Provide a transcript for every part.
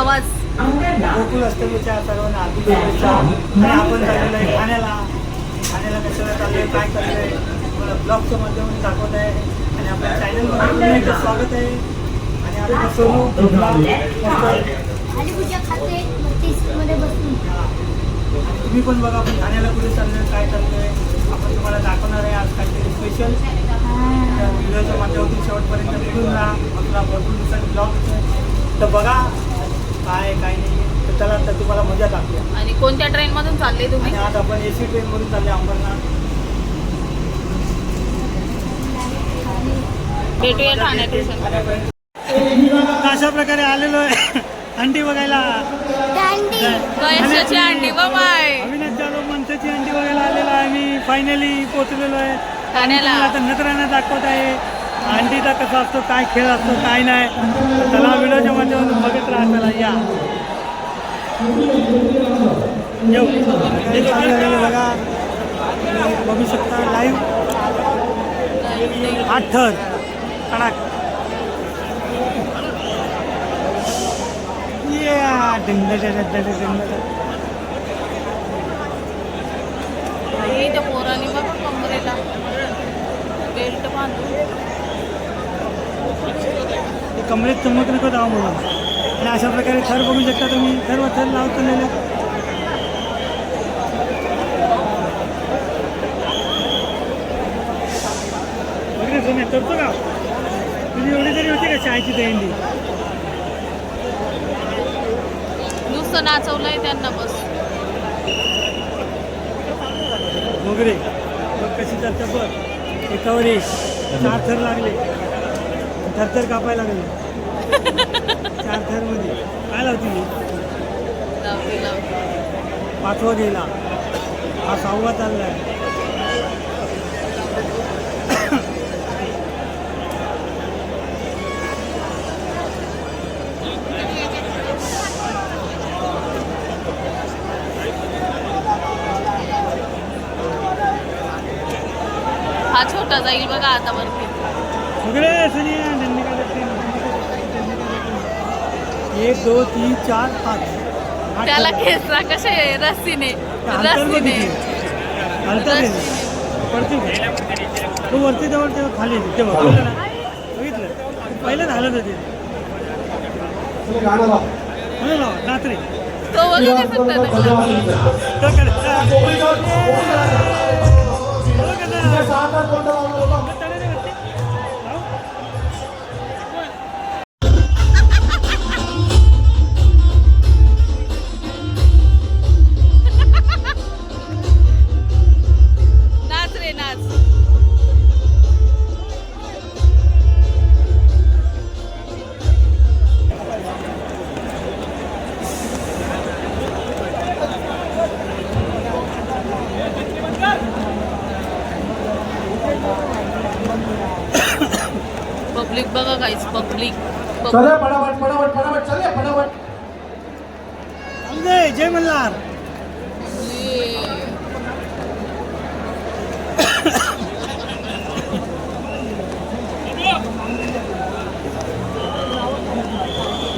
आवाज. गोकुळ अष्टमीच्या सर्वांना हार्दिक शुभेच्छा. आणि आपण चाललेलो आहे ठाण्याला. ठाण्याला कशाला चाललोय? काय चाललंय? तुम्हाला ब्लॉगच्या माध्यमातून दाखवत आहे. आणि आपल्या चॅनलमध्ये पुन्हा एकदा स्वागत आहे. आणि सोनू बसून. तुम्ही पण बघा आपण ठाण्याला कुठे चाललोय काय चाललोय? आपण तुम्हाला दाखवणार आहे आज काहीतरी स्पेशल व्हिडिओच्या माध्यमातून शेवटपर्यंत फिरून राहा. आपला भरपूर दिवसांनी ब्लॉग तर बघा काय काय नाही तर चला तर तुम्हाला मजा दाखवूया आणि कोणत्या ट्रेन मधून चालले तुम्ही? आणि आज आपण एसी ट्रेनमधून चालले अंबरनाथ. भेटूया ठाणे स्टेशन तर अशा प्रकारे आलेलो आहे. अंडी बघायला. गणेशाची अंडी बाय अविनाश जाधव मनसेची अंडी बघायला आलेलो आहे. मी फायनली पोहोचलेलो आहे. ठाण्याला. आता नजरानं दाखवत आहे. अंडीचा कसा असतो काय खेळ असतो काय नाही. त्याला चला व्हिडिओच्या माध्यमातून बघत राहा त्याला या. बघा. बघू शकता लाईव्ह आठ थर. कडाक. या डिंग पोराने कमरेला. बेल्ट बांधून. ते कमरेत चमक नको जावं म्हणून. आणि अशा प्रकारे थर बघू शकता तुम्ही. सर्व थर सोन्या करतो का? तुझी एवढी तरी होती का शाळेची दहींडी नुसतं नाचवलंय त्यांना बस. वगैरे बघ कशी चालतं बघ. एकावर एक. चार थर लागले. थर थर कापायला लागले. चार थरमध्ये काय लावती मी पाचवा गेला. हा सहावा चाललाय हा छोटा जाईल बघा आता वरती. सगळे सोनिया धन्य का करते, धन्य का करते, धन्य का करते. एक दोन तीन चार पाच. त्याला. खेचला कसे रस्सीने. रस्सीने. का? तो वरती जवळ तेव्हा खाली तेव्हा बघितलं? पहिलं झालं तर ते. रात्री. तो कसं काहीच पब्लिक चले फटाफट फटाफट फटाफट चले फटाफट. जय मल्हार.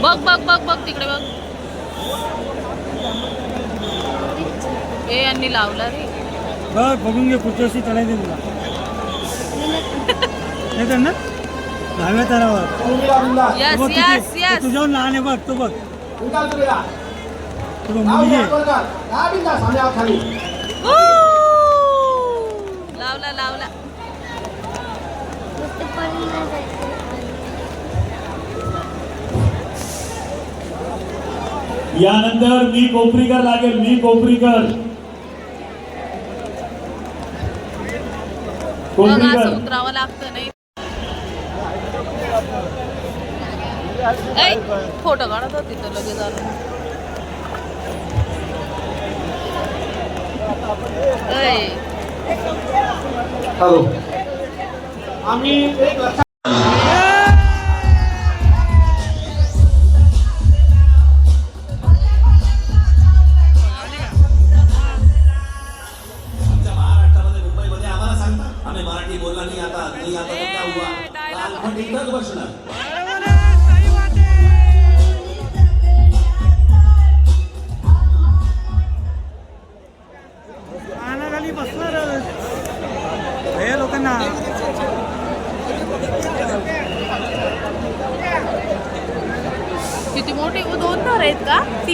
बघ बघ बघ बघ तिकडे बघ. ए यांनी लावला रे. बघ बघून घे पुढच्या वर्षी चढायचं तुला नाही तर ना? दहाव्या तरावर यस तो बघ यस किती- यस तो तुझ्याहून लहान आहे बघ तो बघ. उतार तुम्हीला तो बघ नाव मुलगी घ्या आहे. बरं का बिंदास आम्ही आत खाली लावला लावला. नुसते पळून नाही जायचं. यानंतर मी कोपरीकर लागेल मी कोपरीकर. बघ असं कोपरीकर. उतरावं लागतं नाही. ऐ, फोटो काढत होती तर लगेच आलं ऐ, हॅलो आम्ही एक लक्षात आमच्या महाराष्ट्रामध्ये मुंबईमध्ये आम्हाला सांगता आम्ही मराठी बोलला नाही आता नाही आता तो क्या हुआ लाल पण इथंच बसणार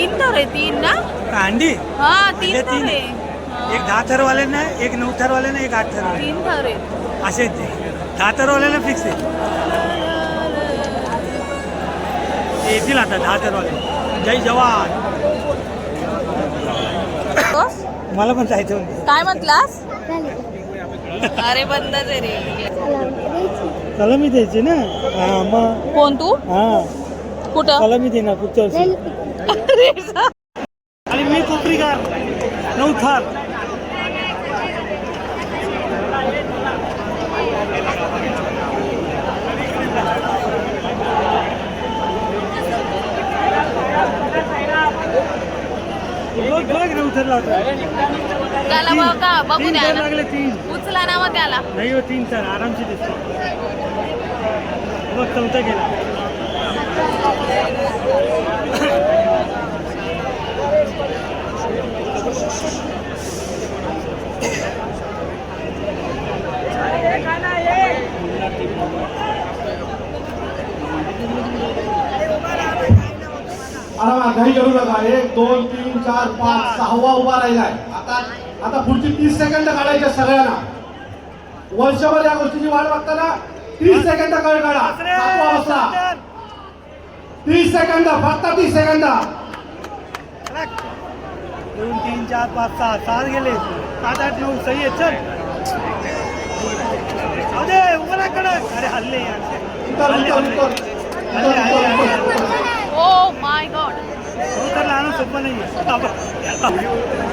तीन थर आहे तीन ना? अंडी हा म्हणजे तीन. थर तीन. आहे. हा, एक दहा थरवाल्यांना एक नऊ थरवाल्यांना एक आठ थरवाले तीन थर आहेत असे आहेत ते. दहा थरवाल्यांना फिक्स आहे. ते येतील आता दहा थरवाले जय जवान. बस. मला पण जायचं होतं. काय म्हटलास? अरे बंदच आहे रे. सलामी द्यायची ना? हा मग. कोण तू? हा. कुठं? सलामी देणार पुढच्या वर्षी. अरे जा. आणि मी कोपरीकर नऊ थार बघ बघ नऊ थार लावतो त्याला बघा बघू द्या ना. लागले तीन. उचला ना मग त्याला. नाही हो तीन थार आरामशी दिसतो. बघ चौथा गेला आरामात घाई करू नका. एक दोन तीन चार पाच सहावा उभा राहिलाय आता आता पुढची तीस सेकंद काढायच्या सगळ्यांना. वर्षभर या गोष्टीची वाट बघताना तीस सेकंद काळ काढा. सातवा वाजता तीस सेकंद फक्त तीस सेकंद दोन तीन चार पाच सहा सात गेले. सात आठ नऊ सही आहेत चल.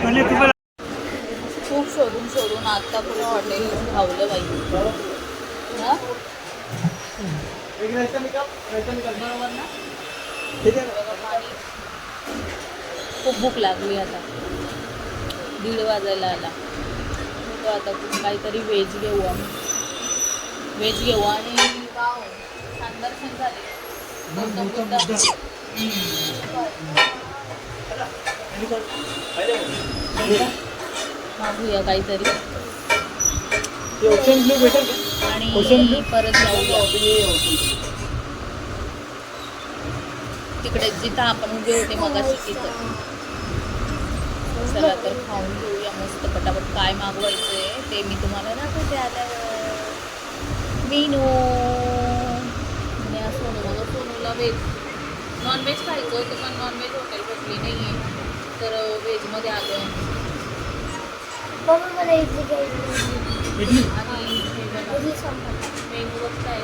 म्हणजे तुम्हाला खूप शोधून शोधून आता पुढे हॉटेल धावलं हा? बरोबर ना पाणी. खूप भूक लागली आता. दीड वाजायला आला. बघू आता काहीतरी व्हेज घेऊ आम्ही. व्हेज घेऊ आणि दर्शन झाले. मागूया काहीतरी? आणि परत जाऊया तिकडे जिथं आपण उभे होते मगाशी तिथं. चला तर खाऊन घेऊया मस्त पटापट. काय मागवायचंय ते मी तुम्हाला दाखवते आल्यावर. मीनू. आणि सोनू बघा सोनूला व्हेज नॉनव्हेज खायचं होतं पण नॉनव्हेज हॉटेल भेटली नाही आहे तर व्हेजमध्ये आलो. आहे आणि हे मेनू बघताय.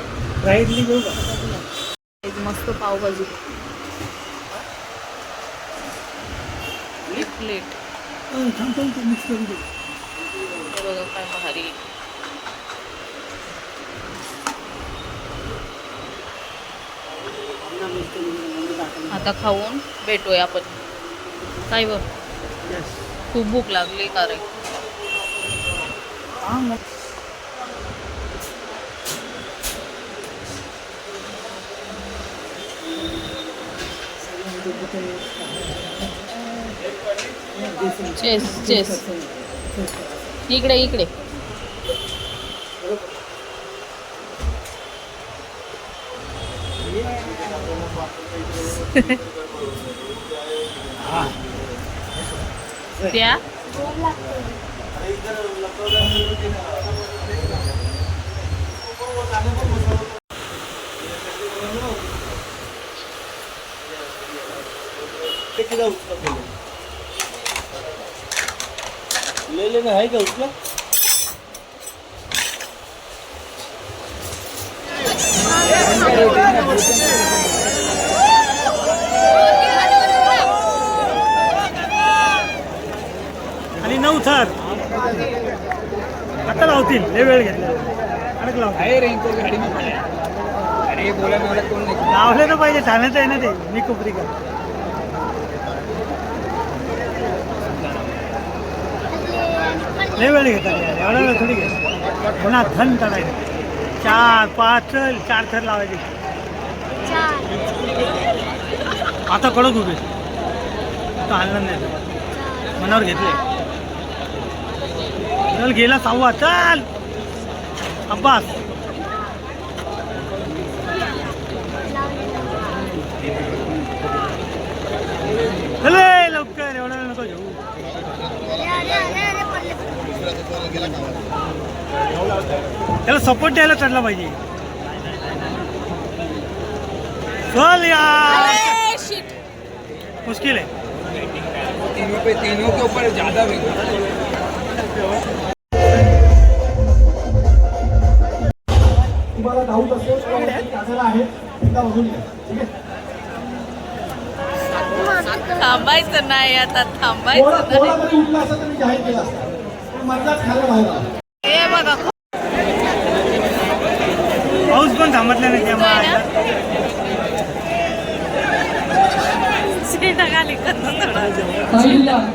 मस्त पावभाजी. एक प्लेट. बघा काय भारी. आता खाऊन भेटूया आपण. काय बघ. खूप भूक लागली का रे? हा. चेस चेस इकडे इकडे. त्या गोड लागते ले लेना है क्या उसका आणि नऊ थर आता लावतील. लय वेळ घेतला. अडक लावले तर पाहिजे ठाण्याचं आहे ना ते. मी कोपरीकर लय वेळ घेतात यार एवढा वेळ थोडी घेतात पुन्हा थन काढायचं चार पाच चार थर लावायचे. चार. आता कडक उभे. आता हलणार नाही. मनावर घेतले चल गेला सहावा चल. अब्बास. अरे लवकर एवढा नको घेऊ. त्याला सपोर्ट द्यायला चढला पाहिजे. चल यार. मुश्किल आहे. तीनों पे तीनों के ऊपर ज्यादा वेट तुम्हाला डाऊट असेल कॅमेरा आहे. एकदा बघून घ्या ठीक आहे? थांबायचं नाही आता थांबायचं थोडा नाही. तरी उठला असता तरी जाहीर केला असता? पण मधलाच खायला बाहेर आला? हे बघा. पाऊस पण थांबतला नाही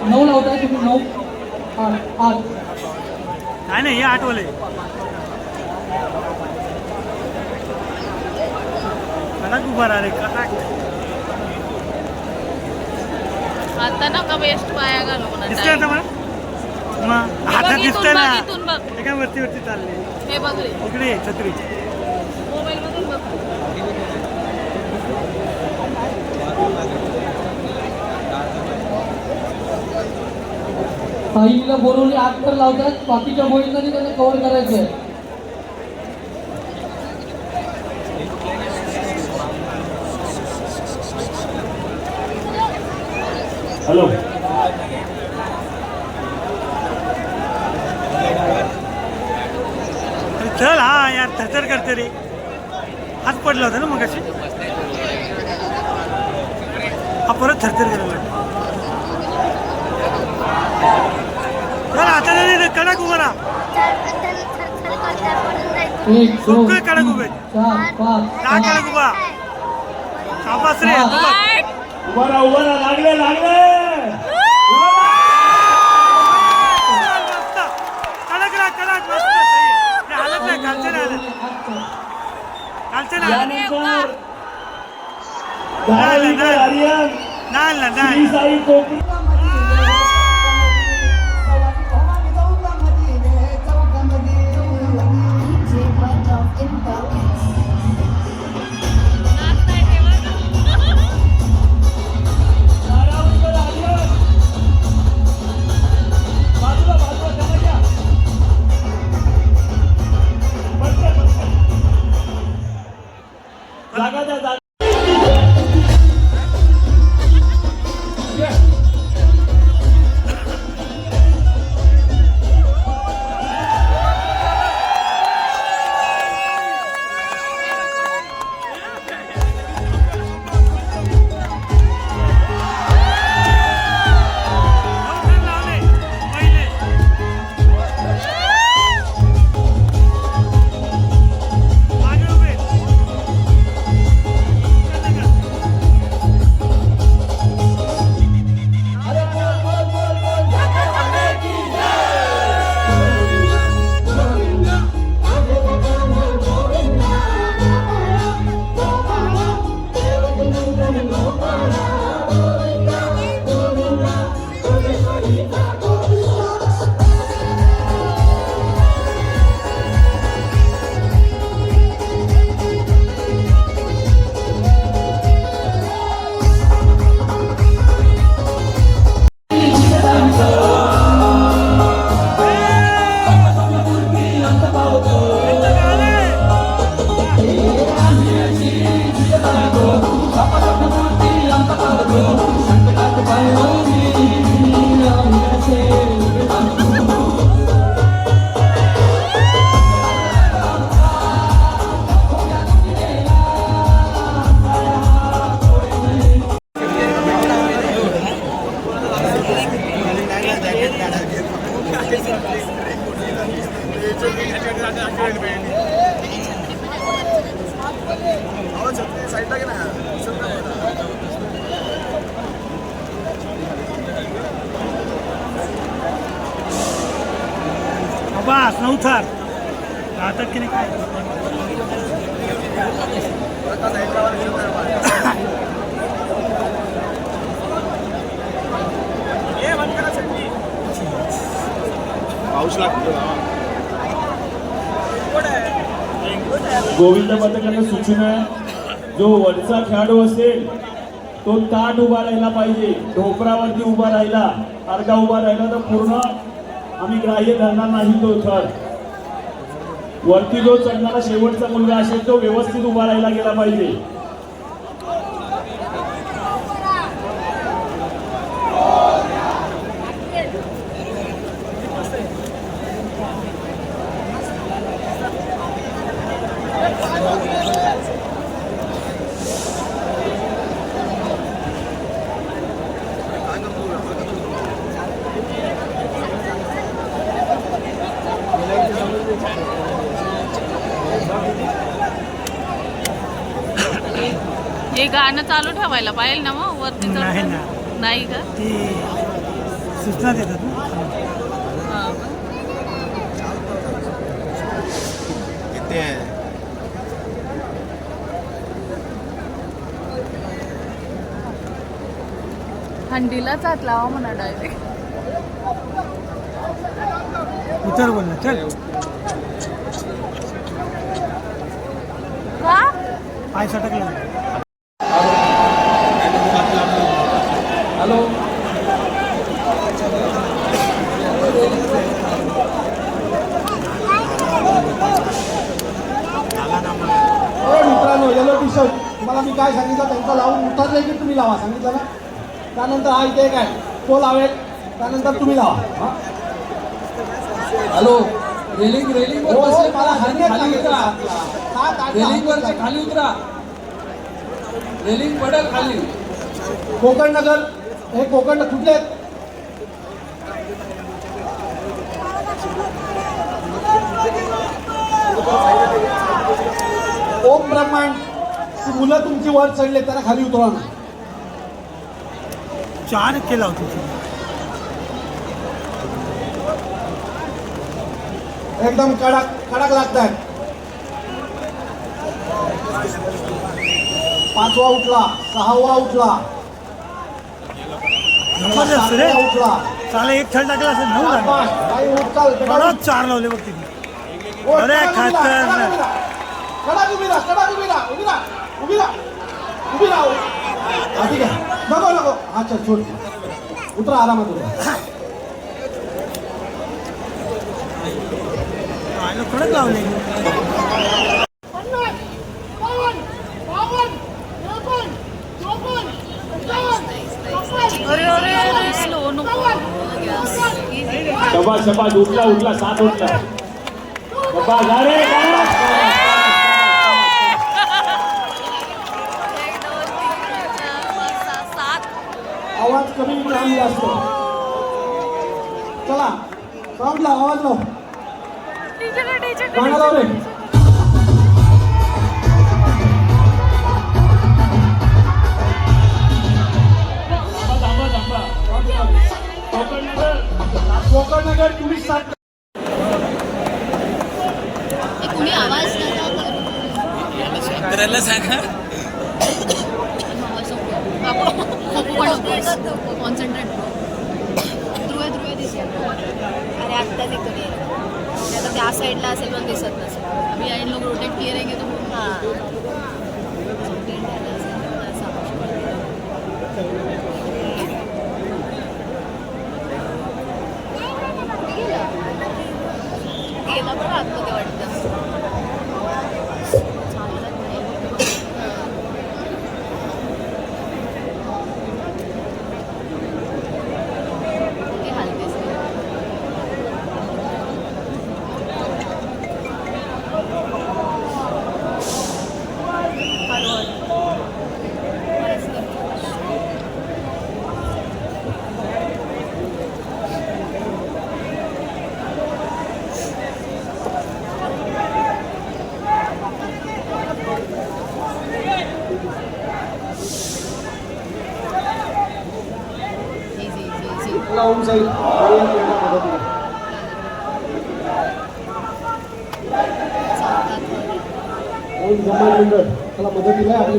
नऊ लावताय तुम्ही नऊ. आठ. नाही हे आठवले आता नका वेस्ट पाया घालू दिसतंय आता मला मग आता दिसतंय ना काय वरती वरती चालले हे बघ रे इकडे ये, छत्री मोबाईल मधून बघ बोलवली आठ तर लावतात बाकीच्या मोहितला त्यांना कव्हर करायचं आहे हॅलो. चल हा यार थरथर करते रे. हात पडला होता ना मग अशी हा परत थरथर. चल आता तरी कडक उभा राहा. कडक उभे का कडक उभा. रे. उभा राहा उभा राहा लागले लागले मस्त कडक राहा कडक मस्त सही आहे. ते हालत नाही खालचे नाही हालत खालचे नाही हालत. यानंतर धारावीकर आर्यन नाही ना श्री नाही साई कोकणी धारावीकर जो वरचा खेळाडू असेल तो ताट उभा राहिला पाहिजे. ढोपरावरती उभा राहिला अर्धा उभा राहिला तर पूर्ण आम्ही ग्राह्य धरणार नाही तो थर. वरती जो चढणारा शेवटचा मुलगा असेल तो व्यवस्थित उभा राहिला गेला पाहिजे हे गाणं ठेवायला पाहिजे ना मग वरती? नाही ना. नाही का? ती सूचना देतात ना. हा. का? थंडीलाच हात लावा म्हणा डायरेक्ट उतर बोल ना चल. का? पाय सटकला. तुम्हाला मी काय सांगितलं त्यांचा लावून उतरले की तुम्ही लावा सांगितलं ना? त्यानंतर हा इथे काय तो लावेल त्यानंतर तुम्ही लावा? हॅलो रेलिंग रेलिंग हो, मला खाली. उतरा. रेलिंग दहा. वरचे खाली उतरा. रेलिंग पडेल खाली. कोकण नगर हे कोकण कुठले आहेत? ओम ब्रह्मांड. ती मुलं तुमची वर चढले त्यांना खाली उतरवा ना. चार केला होता एकदम कडक कडक लागत आहेत पाचवा उठला सहावा उठला. सातवा उठला. चाले एक खेळ टाकला असेल नऊ झाले. पाच. परत चार लावले बघ अरे, कडक उभी राहा, खतरनाक. कडक उभी राहा, कडक उभी राहा, उभी राहा, उभी राहा, उभी राहा. हा, ठीक आहे. नको नको. चल सोड उतरा आरामात उतरा. कडक लावले शबाज शबाज उठला उठला सात उठला. शबाज अरे काय? एक दोन तीन चार पाच सहा सात आवाज कमी लहान जास्त चला साऊंड लाव आवाज लाव. गाणं रे. थांबा थांबा थांबा कोकण नगर कोकण नगर तुम्ही सात कुणी आवाज करायला सांगा कॉन्सन्ट्रेट ध्रुवे ध्रुवे दिसेल. अरे आत्ताच एक कधी आता त्या साईडला असेल पण दिसत नसेल. अभी आईन लोक रोटेट किए रहेंगे तो? हां.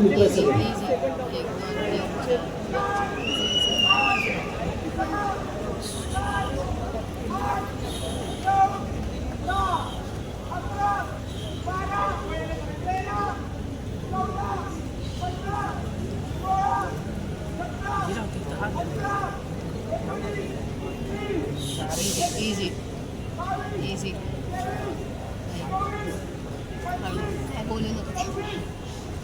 will be present. Easy, easy. easy.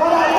போராடி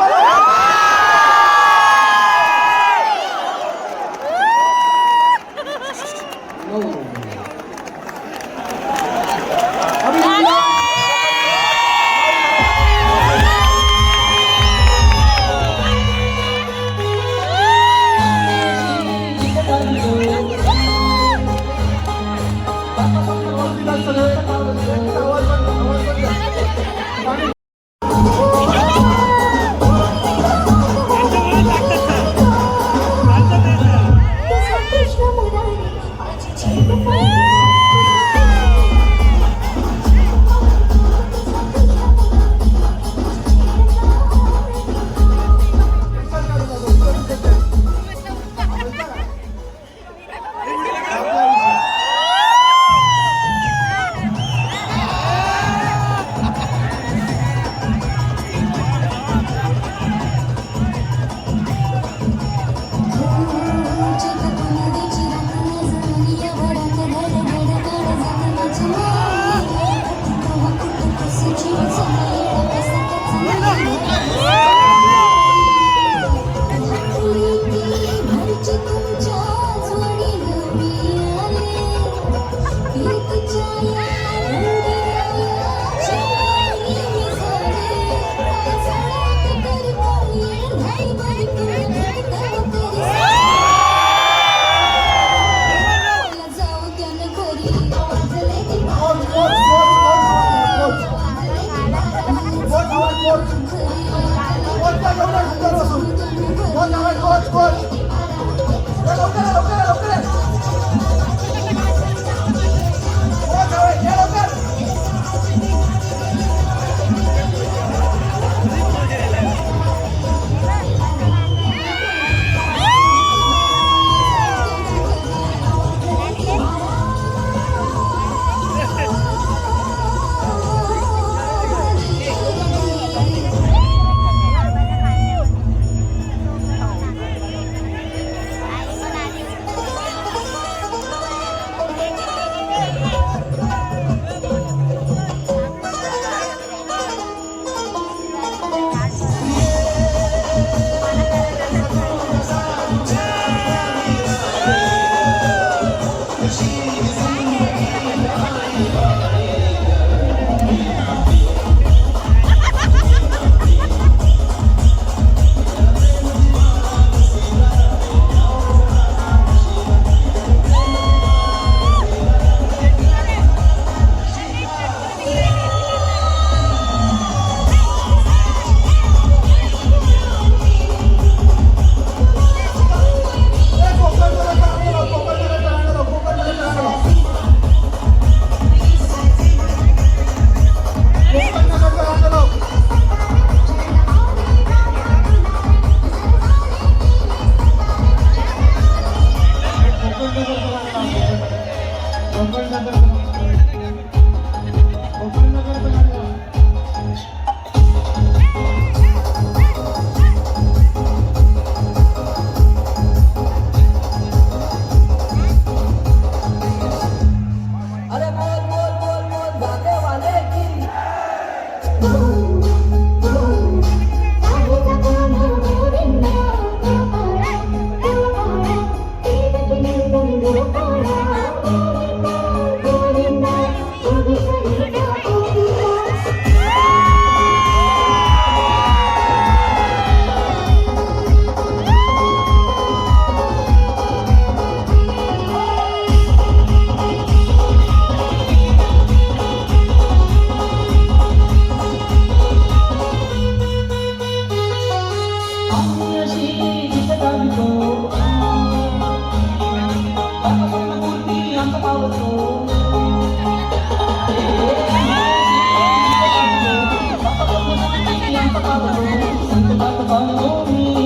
सगळे इझी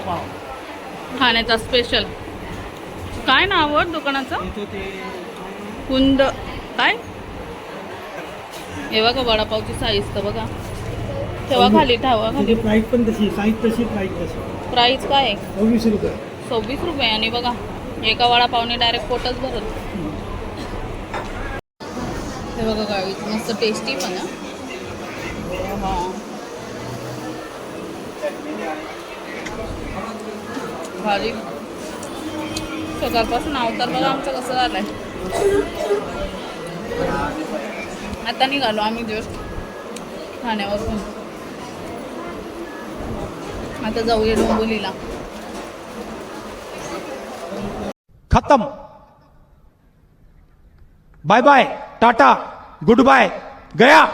वडापाव ठाण्याचा स्पेशल काय नाव आहे दुकानाचं? कुंद काय? हे बघा वडापावची साईज तर बघा. ठेवा खाली ठेवा खाली. प्राईस पण तशी साईज तशी प्राईस तशी. प्राईस काय? आहे सव्वीस रुपये. सव्वीस रुपये आणि बघा एका वडापावने डायरेक्ट पोटच भरत हे बघा गावी मस्त टेस्टी पण भारी. सकाळपासून अवतार बघा आमचं कसं झालंय? आता निघालो आम्ही जस्ट ठाण्यावरून. आता जाऊया डोंबोलीला खतम. Bye bye tata goodbye गया.